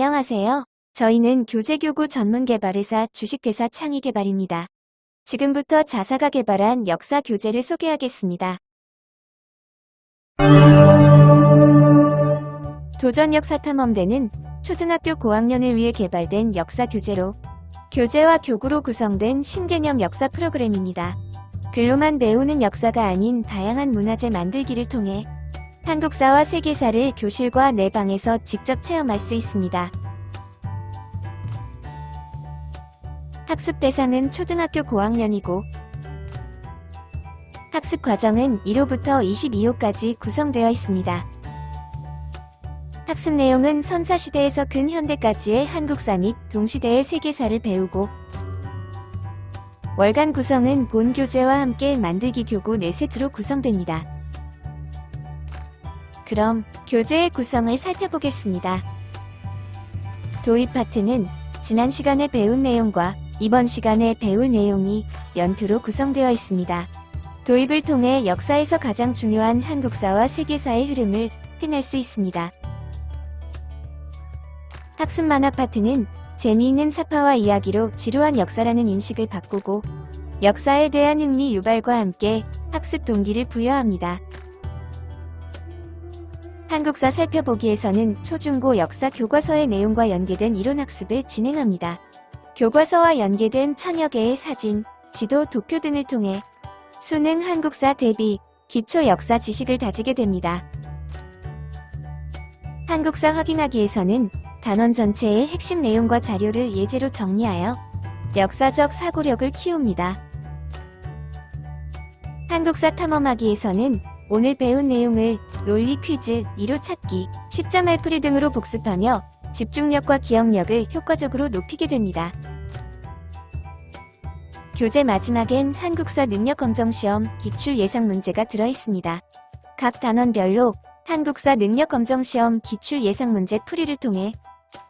안녕하세요. 저희는 교재교구 전문개발회사 주식회사 창의개발입니다. 지금부터 자사가 개발한 역사 교재를 소개하겠습니다. 도전 역사 탐험대는 초등학교 고학년을 위해 개발된 역사 교재로 교재와 교구로 구성된 신개념 역사 프로그램입니다. 글로만 배우는 역사가 아닌 다양한 문화재 만들기를 통해 한국사와 세계사를 교실과 내 방에서 직접 체험할 수 있습니다. 학습 대상은 초등학교 고학년이고 학습 과정은 1호부터 22호까지 구성되어 있습니다. 학습 내용은 선사시대에서 근현대까지의 한국사 및 동시대의 세계사를 배우고 월간 구성은 본 교재와 함께 만들기 교구 4세트로 구성됩니다. 그럼 교재의 구성을 살펴보겠습니다. 도입 파트는 지난 시간에 배운 내용과 이번 시간에 배울 내용이 연표로 구성되어 있습니다. 도입을 통해 역사에서 가장 중요한 한국사와 세계사의 흐름을 끝낼 수 있습니다. 학습 만화 파트는 재미있는 사파와 이야기로 지루한 역사라는 인식을 바꾸고 역사에 대한 흥미 유발과 함께 학습 동기를 부여합니다. 한국사 살펴보기에서는 초중고 역사 교과서의 내용과 연계된 이론 학습을 진행합니다. 교과서와 연계된 천여 개의 사진, 지도, 도표 등을 통해 수능 한국사 대비 기초 역사 지식을 다지게 됩니다. 한국사 확인하기에서는 단원 전체의 핵심 내용과 자료를 예제로 정리하여 역사적 사고력을 키웁니다. 한국사 탐험하기에서는 오늘 배운 내용을 논리 퀴즈, 이로 찾기, 10점 알풀이 등으로 복습하며 집중력과 기억력을 효과적으로 높이게 됩니다. 교재 마지막엔 한국사 능력 검정 시험 기출 예상 문제가 들어 있습니다. 각 단원별로 한국사 능력 검정 시험 기출 예상 문제 풀이를 통해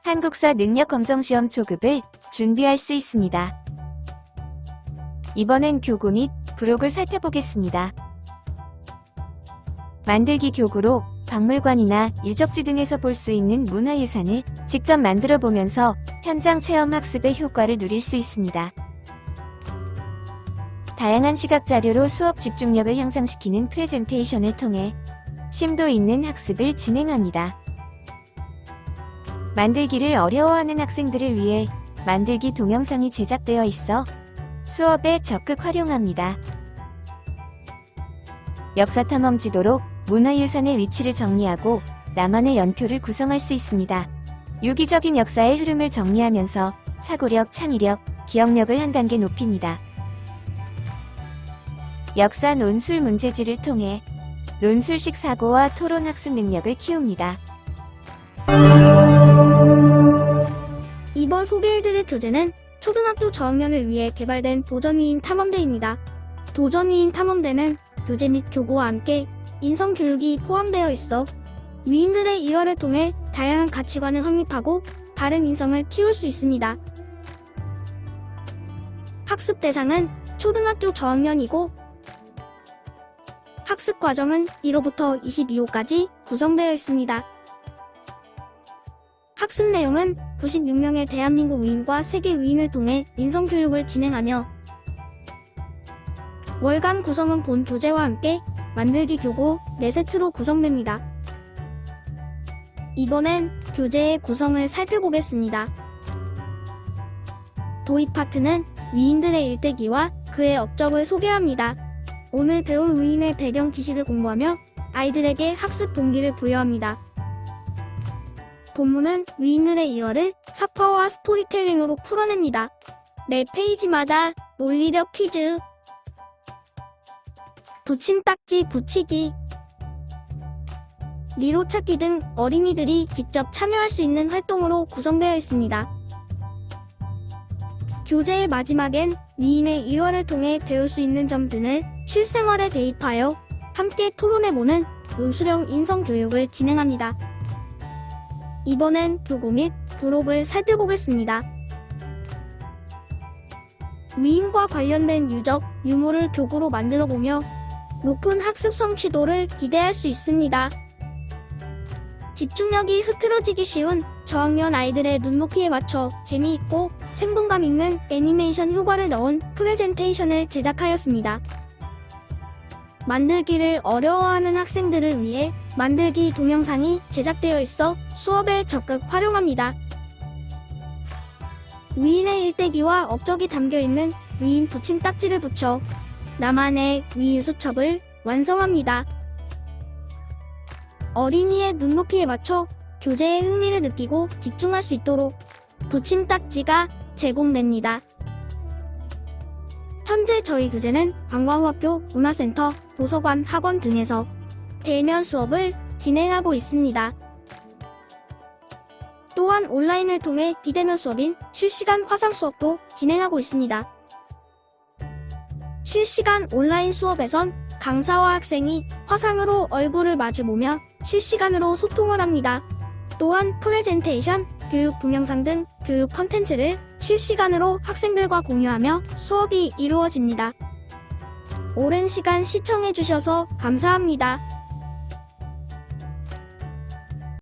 한국사 능력 검정 시험 초급을 준비할 수 있습니다. 이번엔 교구 및 부록을 살펴보겠습니다. 만들기 교구로 박물관이나 유적지 등에서 볼 수 있는 문화유산을 직접 만들어 보면서 현장 체험 학습의 효과를 누릴 수 있습니다. 다양한 시각 자료로 수업 집중력을 향상시키는 프레젠테이션을 통해 심도 있는 학습을 진행합니다. 만들기를 어려워하는 학생들을 위해 만들기 동영상이 제작되어 있어 수업에 적극 활용합니다. 역사 탐험 지도로 문화유산의 위치를 정리하고 나만의 연표를 구성할 수 있습니다. 유기적인 역사의 흐름을 정리하면서 사고력, 창의력, 기억력을 한 단계 높입니다. 역사 논술 문제지를 통해 논술식 사고와 토론 학습 능력을 키웁니다. 이번 소개해드릴 교재는 초등학교 저학년을 위해 개발된 도전위인 탐험대입니다. 도전위인 탐험대는 교재 및 교구와 함께 인성 교육이 포함되어 있어 위인들의 일화를 통해 다양한 가치관을 확립하고 바른 인성을 키울 수 있습니다. 학습 대상은 초등학교 저학년이고 학습 과정은 1호부터 22호까지 구성되어 있습니다. 학습 내용은 96명의 대한민국 위인과 세계 위인을 통해 인성 교육을 진행하며 월간 구성은 본 교재와 함께 만들기 교구 4세트로 구성됩니다. 이번엔 교재의 구성을 살펴보겠습니다. 도입 파트는 위인들의 일대기와 그의 업적을 소개합니다. 오늘 배울 위인의 배경 지식을 공부하며 아이들에게 학습 동기를 부여합니다. 본문은 위인들의 일화를 사파와 스토리텔링으로 풀어냅니다. 매 페이지마다 논리력 퀴즈, 붙임딱지 붙이기, 리로 찾기 등 어린이들이 직접 참여할 수 있는 활동으로 구성되어 있습니다. 교재의 마지막엔 위인의 일화를 통해 배울 수 있는 점들을 실생활에 대입하여 함께 토론해보는 논술형 인성교육을 진행합니다. 이번엔 교구 및 부록을 살펴보겠습니다. 위인과 관련된 유적, 유물을 교구로 만들어 보며 높은 학습 성취도를 기대할 수 있습니다. 집중력이 흐트러지기 쉬운 저학년 아이들의 눈높이에 맞춰 재미있고 생동감 있는 애니메이션 효과를 넣은 프레젠테이션을 제작하였습니다. 만들기를 어려워하는 학생들을 위해 만들기 동영상이 제작되어 있어 수업에 적극 활용합니다. 위인의 일대기와 업적이 담겨 있는 위인 붙임 딱지를 붙여 나만의 위인 수첩을 완성합니다. 어린이의 눈높이에 맞춰 교재의 흥미를 느끼고 집중할 수 있도록 붙임 딱지가 제공됩니다. 현재 저희 교재는 관광학교 문화센터, 도서관, 학원 등에서 대면 수업을 진행하고 있습니다. 또한 온라인을 통해 비대면 수업인 실시간 화상 수업도 진행하고 있습니다. 실시간 온라인 수업에선 강사와 학생이 화상으로 얼굴을 마주보며 실시간으로 소통을 합니다. 또한 프레젠테이션, 교육 동영상 등 교육 컨텐츠를 실시간으로 학생들과 공유하며 수업이 이루어집니다. 오랜 시간 시청해주셔서 감사합니다.